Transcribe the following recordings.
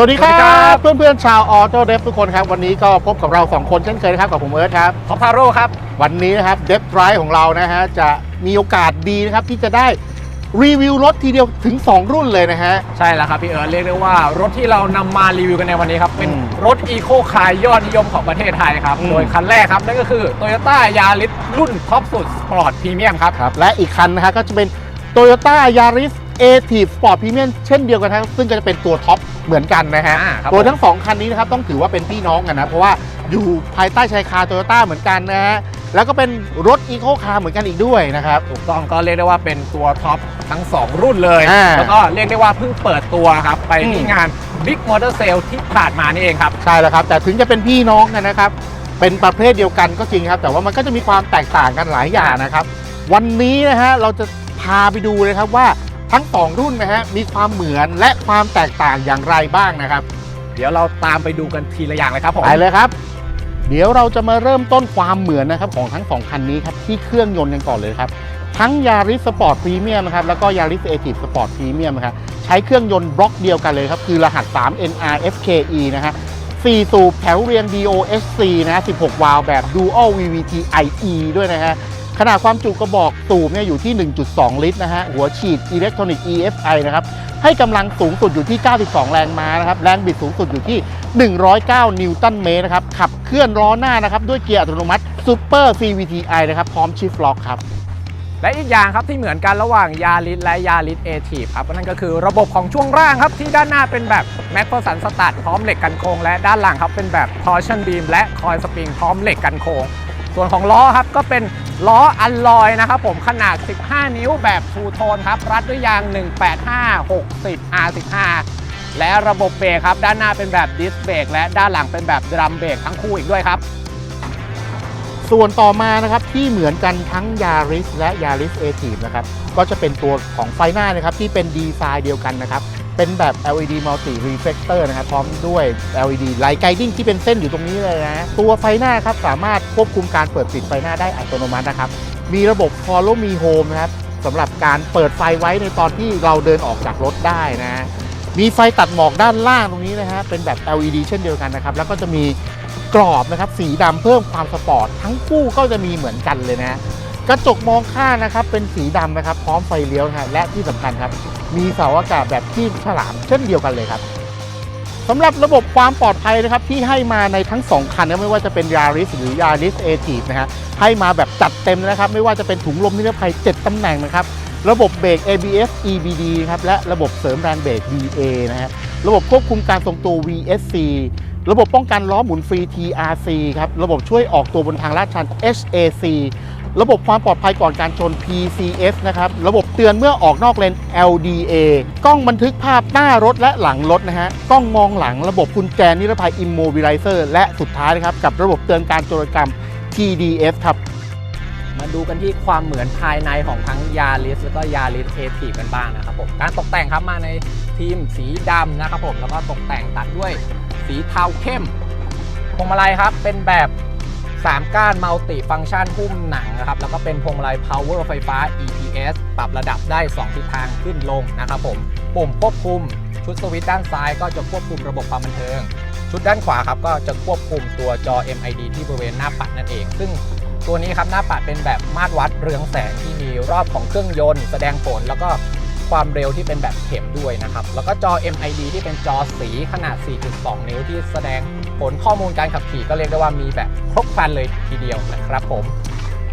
สวัสดีคสวัสดีครัรับบเพื่อนๆชาวออโต้เดฟทุกคนครับ วันนี้ก็พบกับเรา 2 คนเช่นเคยนะครับ กับผมเอิร์ธครับท็อปทาโร่ครับ วันนี้นะครับเดฟไรของเรานะฮะ จะมีโอกาสดีนะครับ ที่จะได้รีวิวรถทีเดียวถึง 2 รุ่นเลยนะฮะ ใช่แล้วครับพี่เอิร์ธเรียกได้ว่ารถที่เรานำมารีวิวกันในวันนี้ครับ เป็นอืมรถอีโคคาร์ยอดนิยมของประเทศไทยครับ อืม โดยคันแรกครับ นั่นก็คือ Toyota Yaris รุ่นท็อปสุดสปอร์ตพรีเมียมครับ ครับและอีกคันนะฮะก็จะเป็น Toyota Yaris a t i v e Sport Premium เช่นเดียวกันครับซึ่งก็จะเป็นตัวท็อป เหมือนกันนะฮะอ่าครับตัวทั้ง2คันนี้นะครับต้องถือว่าเป็นพี่น้องกันนะ เพราะว่าอยู่ภายใต้ชายคาโตโยต้าเหมือนกันนะฮะแล้วก็เป็นรถอีโคคาร์เหมือนกันอีกด้วยนะครับ ถูกต้องก็เรียกได้ว่าเป็นตัวท็อปทั้ง 2 รุ่นเลย อ่าแล้วก็เรียกได้ว่าเพิ่งเปิดตัวครับ ไปอืที่มงาน Big Motor Sale ที่ผ่านมานี่เองครับ ใช่แล้วครับ แต่ถึงจะเป็นพี่น้องกันนะครับ เป็นประเภทเดียวกันก็จริงครับ แต่ว่ามันก็จะมีความแตกต่างกันหลายอย่างนะครับ วันนี้นะฮะเราจะพาไปดูเลยครับว่า ทั้งสองรุ่นนะฮะมีความเหมือนและความแตกต่างอย่างไรบ้างนะครับ เดี๋ยวเราตามไปดูกันทีละอย่างเลยครับผมไปเลยครับ เดี๋ยวเราจะมาเริ่มต้นความเหมือนนะครับของทั้งสองคันนี้ครับที่เครื่องยนต์กันก่อนเลยครับทั้ง Yaris Sport Premium นะครับแล้วก็ Yaris a t i v e Sport Premium นะครับใช้เครื่องยนต์บล็อกเดียวกันเลยครับ คือรหัส 3 NRFKE นะฮะ4สูบแถวเรียง DOHC นะฮะ16 วาล์วแบบ Dual VVT IE ด้วยนะฮะ ขนาดความจุกระบอกสูบเนี่ยอยู่ที่ 1.2 ลิตรนะฮะ หัวฉีด Electronic EFI นะครับ ให้กำลังสูงสุดอยู่ที่ 92 แรงม้านะครับ แรงบิดสูงสุดอยู่ที่ 109 นิวตันเมตรนะครับ ขับเคลื่อนล้อหน้านะครับ ด้วยเกียร์อัตโนมัติ Super CVTi นะครับ พร้อม Shift Lock ครับ และอีกอย่างครับที่เหมือนกันระหว่างยาริสและยาริสเอทีครับนั่นก็คือระบบของช่วงล่างครับที่ด้านหน้าเป็นแบบแม็ก p สันสตัดพร้อมเหล็กกันโค้งและด้านหลังครับเป็นแบบ torsion beam และคอยสปริงพร้อมเหล็กกันโค้ง ส่วนของล้อครับก็เป็นล้ออัลลอยนะครับผมขนาด 15 นิ้วแบบทูโทนครับ รัดด้วยยาง 185 60 R15 และระบบเบรกครับ ด้านหน้าเป็นแบบดิสเบรกและด้านหลังเป็นแบบดรัมเบรกทั้งคู่อีกด้วยครับส่วนต่อมานะครับที่เหมือนกันทั้ง Yaris และ Yaris a t i v e นะครับก็จะเป็นตัวของไฟหน้านะครับที่เป็นดีไซน์เดียวกันนะครับ เป็นแบบ LED multi reflector นะครับพร้อมด้วย LED light guiding ที่เป็นเส้นอยู่ตรงนี้เลยนะ ตัวไฟหน้าครับสามารถควบคุมการเปิดปิดไฟหน้าได้อัตโนมัตินะครับ มีระบบ Follow Me Home นะครับสำหรับการเปิดไฟไว้ในตอนที่เราเดินออกจากรถได้นะ มีไฟตัดหมอกด้านล่างตรงนี้นะฮะเป็นแบบ LED เช่นเดียวกันนะครับ แล้วก็จะมีกรอบนะครับสีดำเพิ่มความสปอร์ตทั้งคู่ก็จะมีเหมือนกันเลยนะ กระจกมองข้างนะครับเป็นสีดำนะครับพร้อมไฟเลี้ยวนะฮะและที่สำคัญครับ มีเสาอากาศแบบที่ฉลามเช่นเดียวกันเลยครับสำหรับระบบความปลอดภัยนะครับที่ให้มาในทั้ง 2 คันนะไม่ว่าจะเป็น Yaris หรือ Yaris a t i v e นะฮะให้มาแบบจัดเต็มนะครับ ไม่ว่าจะเป็นถุงลมนิรภัย 7ตำแหน่งนะครับ ระบบเบรก ABS EBD ครับและระบบเสริมแรงเบรก VA นะฮะระบบควบคุมการทรงตัว VSC ระบบป้องกันล้อหมุนฟรี TRC ครับ ระบบช่วยออกตัวบนทางลาดชัน HAC ระบบความปลอดภัยก่อนการชน PCS นะครับ ระบบเตือนเมื่อออกนอกเลน LDA กล้องบันทึกภาพหน้ารถและหลังรถนะฮะ กล้องมองหลังระบบกุญแจนิรภัย Immobilizer และสุดท้ายนะครับ กับระบบเตือนการโจรกรรม TDS ครับ มาดูกันที่ความเหมือนภายในของทั้งยาริสแล้วก็ยาริสเอทีกันบ้างนะครับผม การตกแต่งครับมาในทีมสีดำนะครับผม แล้วก็ตกแต่งตัดด้วยสีเทาเข้มพวงมาลัยครับเป็นแบบ 3 ก้านมัลติฟังก์ชันหุ้มหนังนะครับ แล้วก็เป็นพวงมาลัย power ไฟฟ้า EPS ปรับระดับได้ 2 ทิศทางขึ้นลงนะครับผม ปุ่มควบคุมชุดสวิตช์ด้านซ้ายก็จะควบคุมระบบความบันเทิง ชุดด้านขวาครับก็จะควบคุมตัวจอ MID ที่บริเวณหน้าปัดนั่นเอง ซึ่งตัวนี้ครับหน้าปัดเป็นแบบมาตรวัดเรืองแสงที่มีรอบของเครื่องยนต์ แสดงผลแล้วก็ความเร็วที่เป็นแบบเข็มด้วยนะครับ แล้วก็จอ MID ที่เป็นจอสีขนาด 4.2 นิ้วที่แสดงผลข้อมูลการขับขี่ก็เรียกได้ว่ามีแบบ บครันเลยทีเดียวนะครับผม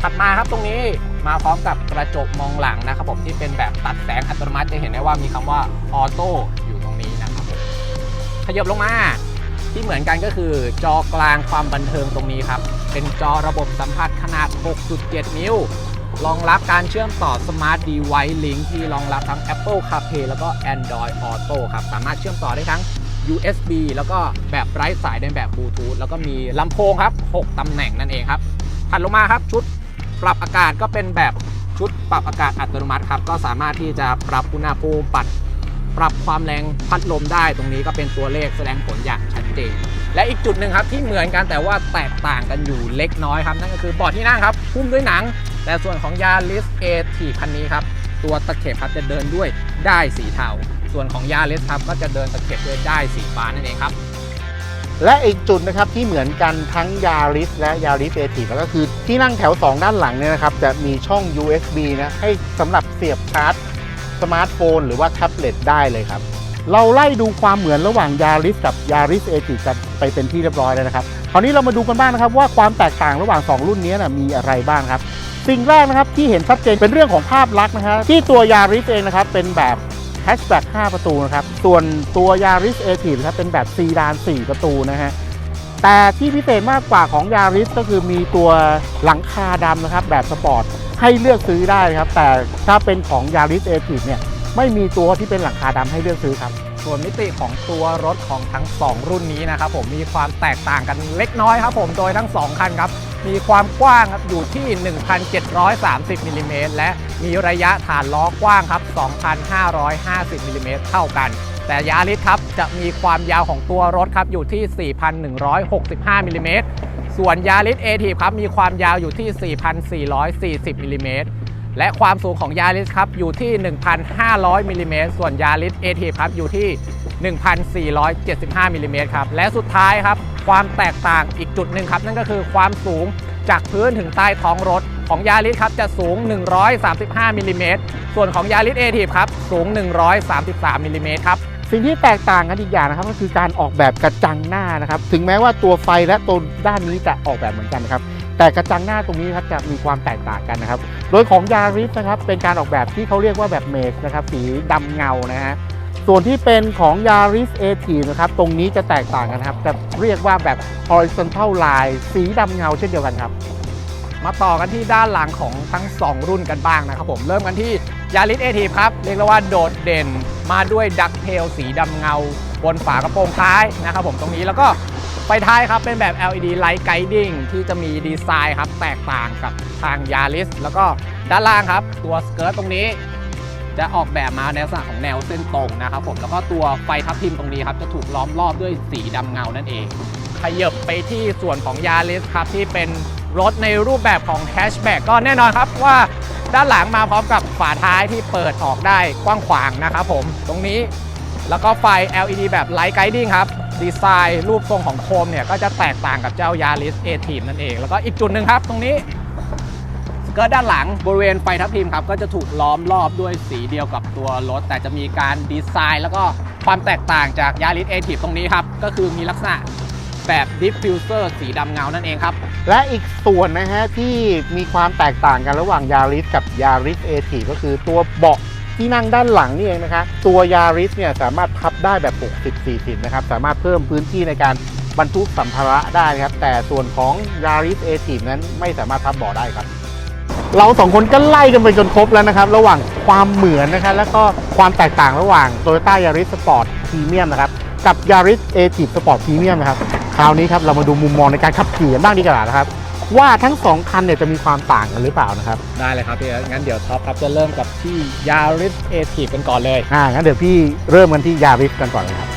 ถัดมาครับตรงนี้มาพร้อมกับกระจกมองหลังนะครับผมที่เป็นแบบตัดแสงอัตโนมัติจะเห็นได้ว่ามีคำว่าออโต้อยู่ตรงนี้นะครับผมขยับลงมาที่เหมือนกันก็คือจอกลางความบันเทิงตรงนี้ครับ เป็นจอระบบสัมผัสขนาด 6.7 นิ้ว รองรับการเชื่อมต่อ Smart Device Link ที่รองรับทั้ง Apple CarPlay แล้วก็ Android Auto ครับ สามารถเชื่อมต่อได้ทั้ง USB แล้วก็แบบไร้สายในแบบบลูทูธแล้วก็มีลำโพงครับ 6ตำแหน่งนั่นเองครับถัดลงมาครับชุดปรับอากาศก็เป็นแบบชุดปรับอากาศอัตโนมัติครับ ก็สามารถที่จะปรับอุณหภูมิปัด ปรับความแรงพัดลมได้ตรงนี้ก็เป็นตัวเลขแสดงผลอย่างชัดเจน และอีกจุดหนึ่งครับที่เหมือนกันแต่ว่าแตกต่างกันอยู่เล็กน้อยครับ นั่นก็คือเบาะที่นั่งครับหุ้มด้วยหนัง แต่ส่วนของยา r i s a ทีคันนี้ครับ ตัวตะเข็บครับจะเดินด้วยได้สีเทา ส่วนของยาริสครับก็จะเดินตะเข็บด้วยได้สีฟ้านั่นเองครับ และอีกจุดนะครับที่เหมือนกันทั้งยาริสและยาริสเอทีก็คือที่นั่งแถว 2 ด้านหลังเนี่ยนะครับจะมีช่อง USB นะให้สำหรับเสียบชาร์จสมาร์ทโฟน หรือว่าแท็บเล็ตได้เลยครับ เราไล่ดูความเหมือนระหว่างยาริสกับยาริสเอทีกันไปเป็นที่เรียบร้อยแล้วนะครับคราวนี้เรามาดูกันบ้างนะครับว่าความแตกต่างระหว่าง 2 รุ่นนี้นะมีอะไรบ้างครับสิ่งแรกนะครับที่เห็นชัดเจนเป็นเรื่องของภาพลักษณ์นะครับที่ตัวยาริสเองนะครับเป็นแบบ แฮชแบ็ก5ประตูนะครับ ส่วนตัวยาริสเอทีนะครับเป็นแบบซีดาน 4 ประตูนะฮะ แต่ที่พิเศษมากกว่าของยาริสก็คือมีตัวหลังคาดำนะครับ แบบสปอร์ตให้เลือกซื้อได้ครับ แต่ถ้าเป็นของยาริสเอทีเนี่ยไม่มีตัวที่เป็นหลังคาดำให้เลือกซื้อครับ ส่วนมิติของตัวรถของทั้ง 2 รุ่นนี้นะครับผมมีความแตกต่างกันเล็กน้อยครับผมโดยทั้ง 2 คันครับมีความกว้างอยู่ที่ 1,730มิลลิเมตรและมีระยะฐานล้อกว้างครับ 2,550มิลลิเมตรเท่ากัน แต่ยาริสครับจะมีความยาวของตัวรถครับอยู่ที่ 4,165มิลลิเมตรส่วนยาริสเอทีครับมีความยาวอยู่ที่ 4,440มิลลิเมตร และความสูงของยาริสครับอยู่ที่ 1,500มิลลิเมตรส่วนยาริสเอทีครับอยู่ที่ 1,475มิลลิเมตรครับและสุดท้ายครับความแตกต่างอีกจุดหนึ่งครับ นั่นก็คือความสูงจากพื้นถึงใต้ท้องรถของยาริสครับจะสูง 135มิลลิเมตรส่วนของยาริสเอทีครับสูง 133มิลลิเมตรครับสิ่งที่แตกต่างกันอีกอย่างนะครับก็คือการออกแบบกระจังหน้านะครับ ถึงแม้ว่าตัวไฟและตัวด้านนี้จะออกแบบเหมือนกันนะครับ แต่กระจังหน้าตรงนี้ครับจะมีความแตกต่างกันนะครับ โดยของยาริสนะครับเป็นการออกแบบที่เขาเรียกว่าแบบเมสนะครับสีดำเงานะฮะส่วนที่เป็นของยาริสเอทีนะครับตรงนี้จะแตกต่างกันครับจะเรียกว่าแบบ horizontal line สีดำเงาเช่นเดียวกันครับ มาต่อกันที่ด้านหลังของทั้ง 2 รุ่นกันบ้างนะครับผมเริ่มกันที่ยาริสเอทีครับเรียกว่าโดดเด่นมาด้วยดักเทลสีดำเงาบนฝากระโปรงท้ายนะครับผมตรงนี้แล้วก็ ไฟท้ายครับเป็นแบบ LED Light Guiding ที่จะมีดีไซน์ครับ แตกต่างกับทางยาริสแล้วก็ด้านล่างครับ ตัวสเกิร์ตตรงนี้ จะออกแบบมาในลักษณะของแนวเส้นตรงนะครับผมแล้วก็ตัวไฟทับทิมตรงนี้ครับจะถูกล้อมรอบด้วยสีดำเงานั่นเองขยับไปที่ส่วนของยาริสครับที่เป็นรถในรูปแบบของแฮชแบ็กก็แน่นอนครับว่าด้านหลังมาพร้อมกับฝาท้ายที่เปิดออกได้กว้างขวางนะครับผม ตรงนี้ แล้วก็ไฟ LED แบบ Light Guiding ครับ ดีไซน์รูปทรงของโคมเนี่ยก็จะแตกต่างกับเจ้ายาริสเอทีมนั่นเอง แล้วก็อีกจุดหนึ่งครับ ตรงนี้สเกิร์ตด้านหลังบริเวณไฟทับทิมครับ ก็จะถูกล้อมรอบด้วยสีเดียวกับตัวรถ แต่จะมีการดีไซน์ แล้วก็ความแตกต่างจากยาริสเอทีฟตรงนี้ครับ ก็คือมีลักษณะแบบดิฟฟิวเซอร์สีดำเงานั่นเองครับ และอีกส่วนนะฮะที่มีความแตกต่างกันระหว่างยาริสกับยาริสเอทีก็คือตัวเบาะ ที่นั่งด้านหลังนี่เองนะคะ ตัวยาริสเนี่ยสามารถพับได้แบบ 60 40 นะครับ สามารถเพิ่มพื้นที่ในการบรรทุกสัมภาระได้นะครับ แต่ส่วนของยาริสเอทีนั้นไม่สามารถพับเบาะได้ครับ เราสองคนก็ไล่กันไปจนครบแล้วนะครับ ระหว่างความเหมือนนะครับแล้วก็ความแตกต่างระหว่าง Toyota Yaris Sport Premium นะครับ กับ Yaris a t i v Sport Premium นะครับ คราวนี้ครับเรามาดูมุมมองในการขับขี่กันบ้างดีกว่านะครับ ว่าทั้งสองคันเนี่ยจะมีความต่างกันหรือเปล่านะครับ ได้เลยครับพี่เอิร์ธงั้นเดี๋ยวท็อปครับจะเริ่มกับที่ยาริสเอทีฟกันก่อนเลย อ่างั้นเดี๋ยวพี่เริ่มกันที่ยาริสกันก่อนเลยครับ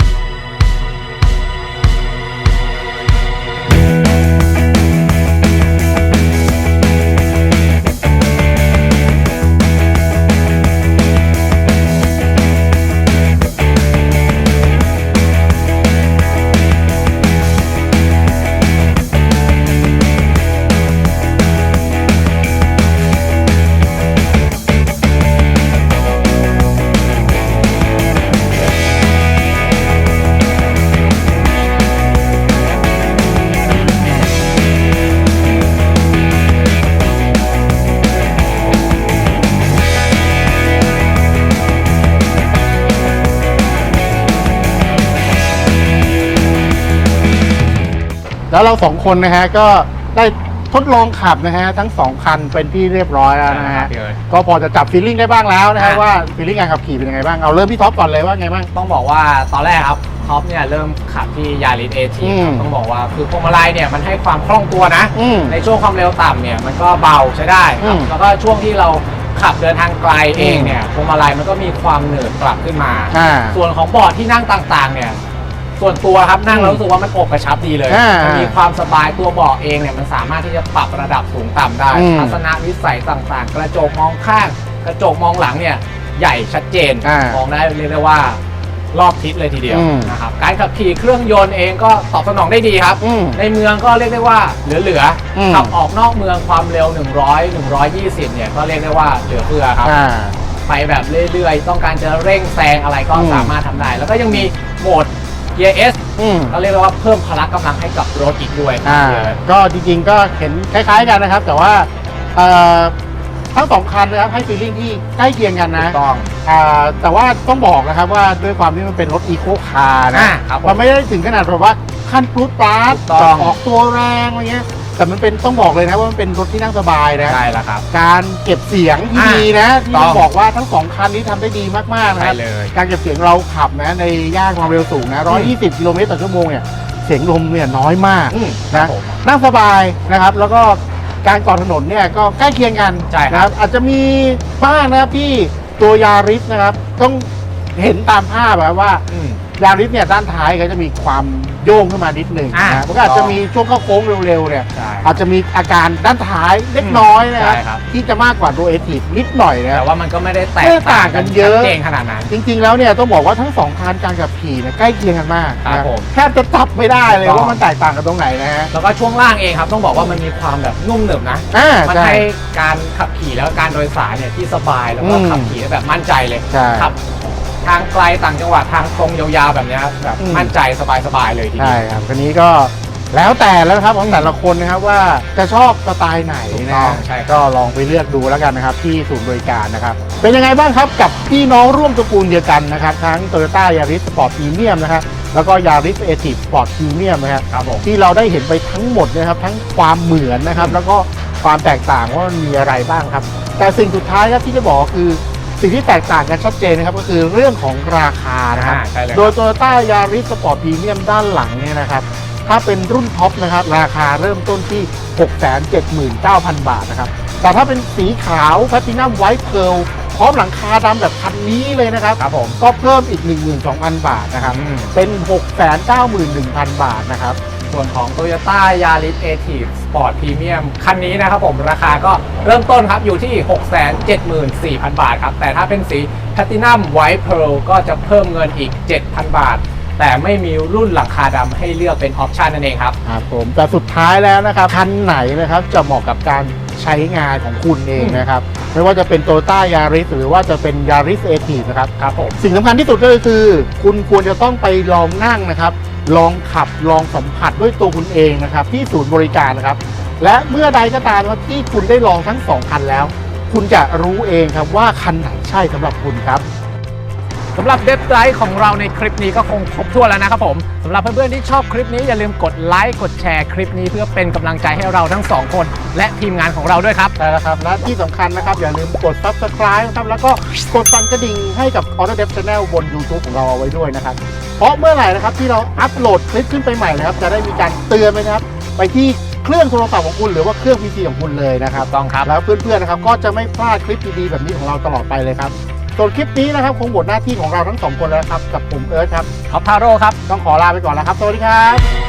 แล้วเราสองคนนะฮะก็ได้ทดลองขับนะฮะทั้งสองคันเป็นที่เรียบร้อยแล้วนะฮะพี่เอิร์ธก็พอจะจับฟีลลิ่งได้บ้างแล้วนะฮะอะ ว่าฟีลลิ่งการขับขี่เป็นยังไงบ้างเอาเริ่มพี่ท็อปก่อนเลยว่าไงบ้าง ต้องบอกว่าตอนแรกครับท็อปเนี่ยเริ่มขับที่ยาริสเอทีอืม ต้องบอกว่าคือพวงมาลัยเนี่ยมันให้ความคล่องตัวนะ อืม ในช่วงความเร็วต่ำเนี่ยมันก็เบาใช้ได้ครับอืมแล้วก็ช่วงที่เราขับเดินทางไกลเองเนี่ยพวงมาลัยมันก็มีความหนืดกลับขึ้นมา อ่า ส่วนของเบาะที่นั่งต่างๆเนี่ย ส่วนตัวครับนั่งแล้วรู้สึกว่ามันอกกระชับดีเลยอ่ามัมันมีความสบายตัวเบาะเองเนี่ยมันสามารถที่จะปรับระดับสูงต่ำได้อืมทัศนวิสัยต่างๆ กระจกมองข้าง กระจกมองหลังเนี่ยใหญ่ชัดเจนอ่ามองได้เรียกได้ว่ารอบทิศเลยทีเดียวอืมนะครับการขับขี่เครื่องยนต์เองก็ตอบสนองได้ดีครับ อืมในเมืองก็เรียกได้ว่าเหลืออืม ๆขับออกนอกเมืองความเร็ว 100 120 เนี่ยก็เรียกได้ว่าเหลือเฟือครับ อ่า ไปแบบเรื่อยๆ ต้องการจะเร่งแซงอะไรก็อืมสามารถทำได้ แล้วก็ยังมีโหมด Gear S อืม ก็เรียกได้ว่าเพิ่มพละกำลังให้กับรถอีกด้วยอ่าก็จริงๆก็เห็นคล้ายๆกันนะครับ แต่ว่าเอ่อทั้งสองคันนะครับให้ฟีลลิ่งที่ใกล้เคียงกันถูนะกต้อง อ่าแต่ว่าต้องบอกนะครับว่าด้วยความที่มันเป็นรถอีโคคาร์นะอ่าครับผมมันไม่ได้ถึงขนาดแบบว่าขั้นพลุตปาร์ตถูกต้อง ออกตัวแรงอะไรเงี้ย แต่มันเป็นต้องบอกเลยนะว่ามันเป็นรถที่นั่งสบายนะใช่แล้วครับ การเก็บเสียงที่อ่าดีนะที่ต้ต้อองงบอกว่าทั้งสองคันนี้ทำได้ดีมากๆนะคใช่รับเลย การเก็บเสียงเราขับนะในย่านความเร็วสูงนะ120กิโลเมตรต่อชั่วโมงเนี่ยเสียงลมเนี่ยน้อยมาก อืมคนะรับผม นั่งสบายนะครับ แล้วก็การก่อถนนเนี่ยก็ใกล้เคียงกันใช่ครับ นะอาจจะมีบ้างนะครับที่ตัวยาริสนะครับ ต้องเห็นตามภาพแบบว่า อืม ยาริสเนี่ยด้านท้ายก็จะมีความโยงขึ้นมานิดหนึ่งอ่านะมันก็อาจจะมีช่วงเข้าโค้งเร็วๆเนี่ยใช่ อาจจะมีอาการด้านท้ายเล็กน้อยนะครับใช่ครับ ที่จะมากกว่าตัวเอทีฟนิดหน่อยนะคแต่รับว่ามันก็ไม่ได้แตกไม่ได้ต่างกันเยอะ ชัดเจนขนาดนั้น จริงๆแล้วเนี่ยต้องบอกว่าทั้งสองคันการขับขี่เนี่ยใกล้เคียงกันมากครับนะผมแทบจะจับไม่ได้เลยถูกต้อง ว่ามันแตกต่างกันตรงไหนนะฮะแล้วก็ช่วงล่างเองครับ ต้องบอกว่ามันมีความแบบนุ่มหนึบนะ อ่ามันใช่ ให้การขับขี่แล้วก็การโดยสารเนี่ยที่สบายแล้วก็อืม ขับขี่ได้แบบมั่นใจเลย ใช่ ขับ ทางไกลต่างจังหวัดทางตรงยาวๆแบบเนี้ยแบบอืม มั่นใจสบายๆเลยทีเดีใช่ยว ครับคันนี้ก็แล้วแต่แล้วนะครับของแต่ละคนนะครับว่าจะชอบสไตล์ไหนถูกนะต้องใช่ครับ ก็ลองไปเลือกดูแล้วกันนะครับ ที่ศูนย์บริการนะครับ เป็นยังไงบ้างครับกับพี่น้องร่วมตระกูลเดียวกันนะครับ ทั้ง Toyota Yaris Sport Premium นะครับแล้วก็ Yaris a t i v e Sport Premium นะครับครับผม ที่เราได้เห็นไปทั้งหมดเนะครับ ทั้งความเหมือนนะครับ แล้วก็ความแตกต่างว่ามันมีอะไรบ้างครับ แต่สิ่งสุดท้ายครับที่จะบอกก็คือ สิ่งที่แตกต่างกันชัดเจนนะครับก็คือเรื่องของราคานะครับอ่าใช่เลยโดย Toyota Yaris Sport Premium ด้านหลังเนี่ยนะครับถ้าเป็นรุ่นท็อปนะครับราคาเริ่มต้นที่ 679,000 บาทนะครับแต่ถ้าเป็นสีขาว Platinum White Pearl พร้อมหลังคาดำแบบคันนี้เลยนะครับ ครับผมก็เพิ่มอีก 12,000 บาทนะครับ อืม เป็น 691,000 บาทนะครับ ส่วนของ Toyota Yaris a t i v e Sport Premium คันนี้นะครับผมราคาก็เริ่มต้นครับอยู่ที่ 674,000 บาทครับ แต่ถ้าเป็นสี Platinum White Pearl ก็จะเพิ่มเงินอีก 7,000 บาท แต่ไม่มีรุ่นหลังคาดำให้เลือกเป็นออปชันนั่นเองครับ ครับผมแต่สุดท้ายแล้วนะครับ คันไหนนะครับจะเหมาะกับการ ใช้งานของคุณเองนะครับ ไม่ว่าจะเป็น Toyota Yaris หรือว่าจะเป็น Yaris a t i v e นะครับครับผมสิ่งสำคัญที่สุดก็คือ คุณควรจะต้องไปลองนั่งนะครับ ลองขับลองสัมผัสด้วยตัวคุณเองนะครับ ที่ศูนย์บริการนะครับ และเมื่อใดก็ตามนะครับที่คุณได้ลองทั้งสองคันแล้ว คุณจะรู้เองครับว่าคันไหนใช่สำหรับคุณครับ สำหรับเดฟไลท์ของเราในคลิปนี้ก็คงครบถ้วนแล้วนะครับผมสำหรับเพื่อนๆที่ชอบคลิปนี้อย่าลืมกดไลค์กดแชร์คลิปนี้เพื่อเป็นกำลังใจให้เราทั้งสองคน และทีมงานของเราด้วยครับ ใช่แล้วครับและที่สำคัญนะครับ อย่าลืมกด subscribe นะครับ แล้วก็กดสั่นกระดิ่งให้กับ Auto Dev Channel บน YouTube ของเราเอาไว้ด้วยนะครับ เพราะเมื่อไหร่นะครับที่เราอัปโหลดคลิปขึ้นไปใหม่นะครับ จะได้มีการเตือนไปนะครับ ไปที่เครื่องโทรศัพท์ของคุณหรือว่าเครื่อง PC ของคุณเลยนะครับ ต้องครับ แล้วเพื่อนๆนะครับก็จะไม่พลาดคลิปดีๆแบบนี้ของเราตลอดไปเลยครับ ส่วนคลิปนี้นะครับคงหมดหน้าที่ของเราทั้งสองคนแล้วครับ กับผมเอิร์ธครับท็อปทาโร่ครับ ต้องขอลาไปก่อนแล้วครับ สวัสดีครับ